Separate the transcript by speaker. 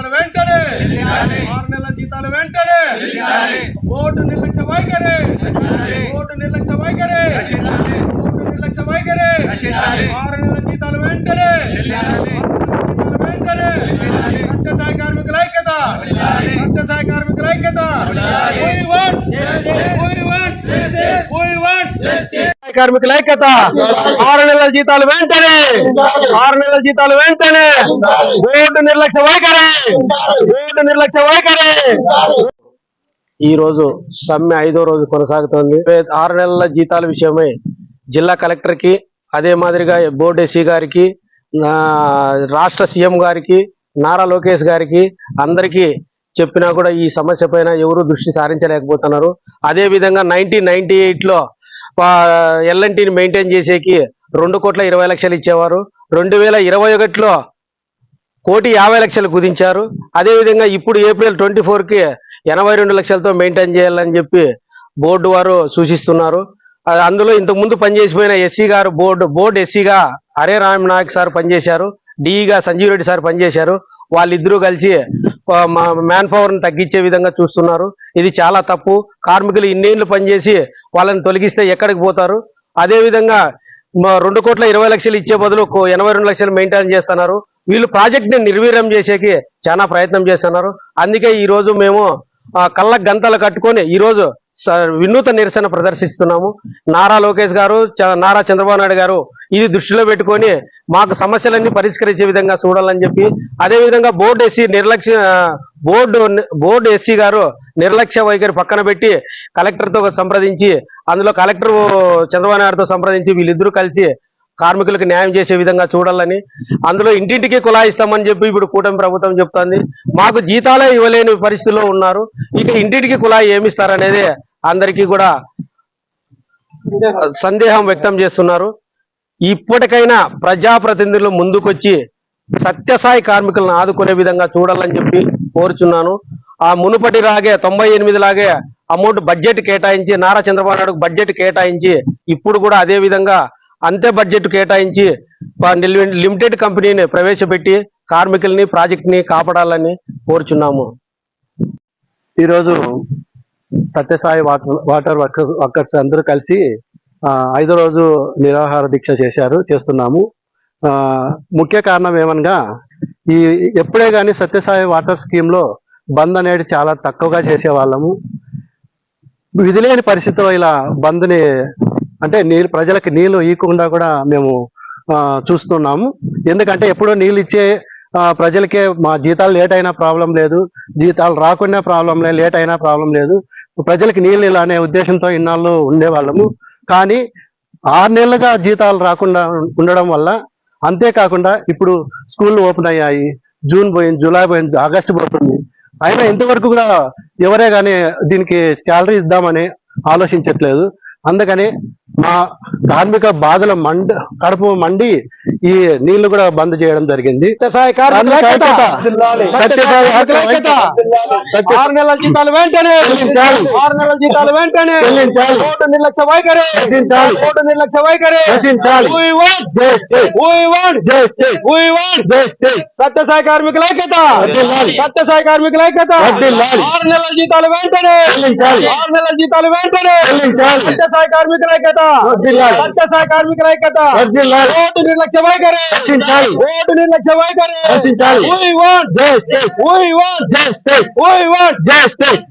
Speaker 1: జీతాలు వెంటనే. ఆరు నెలల జీతాలు వెంటనే. ఓటు నిర్లక్ష్య వైఖరి. ఓటు నిర్లక్ష్య వైఖరి. ఓటు నిర్లక్ష్య వైఖరి. ఆరు నెలల జీతాలు వెంటనే. వెంటనే. సత్యసాయి కార్మికుల ఐక్యత. సత్యసాయి కార్మికుల ఐక్యత. కార్మికుల ఐక్యత. ఆరు నెలల జీతాలు వెంటనే. ఆరు నెలల జీతాలు వెంటనే. ఓటు నిర్లక్ష్య వైఖరి. ఓటు నిర్లక్ష్య వైఖరి. ఈ రోజు సమ్మె ఐదో రోజు కొనసాగుతోంది. ఆరు నెలల జీతాల విషయమై జిల్లా కలెక్టర్కి అదే మాదిరిగా బోర్డు ఎస్సీ గారికి రాష్ట్ర సీఎం గారికి నారా లోకేష్ గారికి అందరికీ చెప్పినా కూడా ఈ సమస్య పైన ఎవరు దృష్టి సారించలేకపోతున్నారు. అదే విధంగా నైన్టీన్ నైన్టీ ఎయిట్లో ఎల్ఎన్టీని మెయింటైన్ చేసేకి రెండు కోట్ల ఇరవై లక్షలు ఇచ్చేవారు. రెండు వేల ఇరవై ఒకటిలో కోటి యాభై లక్షలు కుదించారు. అదేవిధంగా ఇప్పుడు ఏప్రిల్ ట్వంటీ కి ఎనభై రెండు లక్షలతో మెయింటైన్ చేయాలని చెప్పి బోర్డు వారు సూచిస్తున్నారు. అందులో ఇంతకుముందు పనిచేసిపోయిన ఎస్సీ గారు బోర్డు బోర్డు ఎస్సీగా హరే రామ్ నాయక్ సార్ పనిచేశారు డిఈగా సంజీవ్ రెడ్డి సార్ పనిచేశారు. వాళ్ళిద్దరూ కలిసి మ్యాన్ పవర్ని తగ్గించే విధంగా చూస్తున్నారు. ఇది చాలా తప్పు. కార్మికులు ఇన్నేళ్ళు పనిచేసి వాళ్ళని తొలగిస్తే ఎక్కడికి పోతారు? అదేవిధంగా రెండు కోట్ల ఇరవై లక్షలు ఇచ్చే బదులు ఎనభై రెండు లక్షలు మెయింటైన్ చేస్తున్నారు. వీళ్ళు ప్రాజెక్ట్ని నిర్వీర్యం చేసేకి చాలా ప్రయత్నం చేస్తున్నారు. అందుకే ఈరోజు మేము కళ్ళ గంతలు కట్టుకొని ఈరోజు వినూత నిరసన ప్రదర్శిస్తున్నాము. నారా లోకేష్ గారు చ- నారా చంద్రబాబు నాయుడు గారు ఇది దృష్టిలో పెట్టుకొని మాకు సమస్యలన్నీ పరిష్కరించే విధంగా చూడాలని చెప్పి అదే విధంగా బోర్డు ఎస్సీ నిర్లక్ష్య బోర్డు బోర్డు ఎస్సీ గారు నిర్లక్ష్య వైఖరి పక్కన పెట్టి కలెక్టర్తో సంప్రదించి అందులో కలెక్టర్ చంద్రబాబు నాయుడుతో సంప్రదించి వీళ్ళిద్దరూ కలిసి కార్మికులకు న్యాయం చేసే విధంగా చూడాలని అందులో ఇంటింటికి కులాయిస్తామని చెప్పి ఇప్పుడు కూటమి ప్రభుత్వం చెప్తోంది. మాకు జీతాలే ఇవ్వలేని పరిస్థితిలో ఉన్నారు. ఇక ఇంటింటికి కులాయి ఏమిస్తారనేది అందరికీ కూడా సందేహం వ్యక్తం చేస్తున్నారు. ఇప్పటికైనా ప్రజాప్రతినిధులు ముందుకొచ్చి సత్యసాయి కార్మికులను ఆదుకునే విధంగా చూడాలని చెప్పి కోరుచున్నాను. ఆ మునుపటి లాగే తొంభై ఎనిమిది లాగే అమౌంట్ బడ్జెట్ కేటాయించి నారా చంద్రబాబు నాయుడు బడ్జెట్ కేటాయించి ఇప్పుడు కూడా అదే విధంగా అంతే బడ్జెట్ కేటాయించి లిమిటెడ్ కంపెనీని ప్రవేశపెట్టి కార్మికుల్ని ప్రాజెక్ట్ని కాపాడాలని కోరుచున్నాము.
Speaker 2: ఈరోజు Satyasai water water workers workers అందరూ కలిసి ఐదో రోజు నిరాహార దీక్ష చేశారు చేస్తున్నాము. ముఖ్య కారణం ఏమనగా ఈ ఎప్పుడే కానీ సత్యసాయి వాటర్ స్కీమ్లో బంద్ అనేది చాలా తక్కువగా చేసేవాళ్ళము. విధి లేని పరిస్థితిలో ఇలా బంద్ని అంటే నీళ్ళు ప్రజలకు నీళ్ళు ఇవ్వకుండా కూడా మేము చూస్తున్నాము. ఎందుకంటే ఎప్పుడో నీళ్ళు ఇచ్చే ప్రజలకే మా జీతాలు లేట్ అయినా ప్రాబ్లం లేదు. జీతాలు రాకుండా ప్రాబ్లం లేదు లేట్ అయినా ప్రాబ్లం లేదు. ప్రజలకు నీళ్ళు ఇలా అనే ఉద్దేశంతో ఇన్నాళ్ళు ఉండేవాళ్ళము. కానీ ఆరు నెలలుగా జీతాలు రాకుండా ఉండడం వల్ల అంతేకాకుండా ఇప్పుడు స్కూళ్ళు ఓపెన్ అయ్యాయి. జూన్ పోయింది జూలై పోయింది ఆగస్టు పోతుంది. అయినా ఇంతవరకు కూడా ఎవరే కానీ దీనికి శాలరీ ఇద్దామని ఆలోచించట్లేదు. అందుకని మా కార్మిక బాధల మండ కడుపు మండి ఈ నీళ్ళు కూడా బంద్ చేయడం జరిగింది.
Speaker 1: సత్యసాయి కార్మికుల ఐక్యత.
Speaker 2: సత్యసాయి
Speaker 1: కార్మికుల ఐక్యత.
Speaker 2: సత్య
Speaker 1: ఆరు నెలల జీతాలు వెంటనే. ఆరు నెలల జీతాలు వెంటనే.
Speaker 2: చెల్లించాలి.
Speaker 1: ఓటు నిర్లక్ష్య వైఖరి
Speaker 2: రచించాలి.
Speaker 1: ఓటు నిర్లక్ష్య వైఖరి
Speaker 2: రచించాలి.
Speaker 1: We want.
Speaker 2: జై స్టేట్
Speaker 1: We want.
Speaker 2: జై స్టేట్
Speaker 1: We want.
Speaker 2: జై స్టేట్
Speaker 1: సత్యసాయి కార్మికుల ఐక్యత
Speaker 2: వర్ధిల్లాలి.
Speaker 1: సత్యసాయి కార్మికుల ఐక్యత
Speaker 2: వర్ధిల్లాలి.
Speaker 1: ఆరు నెలల జీతాలు వెంటనే
Speaker 2: చెల్లించాలి.
Speaker 1: ఆరు నెలల జీతాలు వెంటనే
Speaker 2: చెల్లించాలి.
Speaker 1: సత్యసాయి కార్మికుల ఐక్యత
Speaker 2: వర్ధిల్లాలి.
Speaker 1: సత్యసాయి కార్మికుల ఐక్యత
Speaker 2: వర్ధిల్లాలి.
Speaker 1: ఓటు నిర్లక్ష్య వైఖరి
Speaker 2: రచించాలి.
Speaker 1: ఓటు నిర్లక్ష్య వైఖరి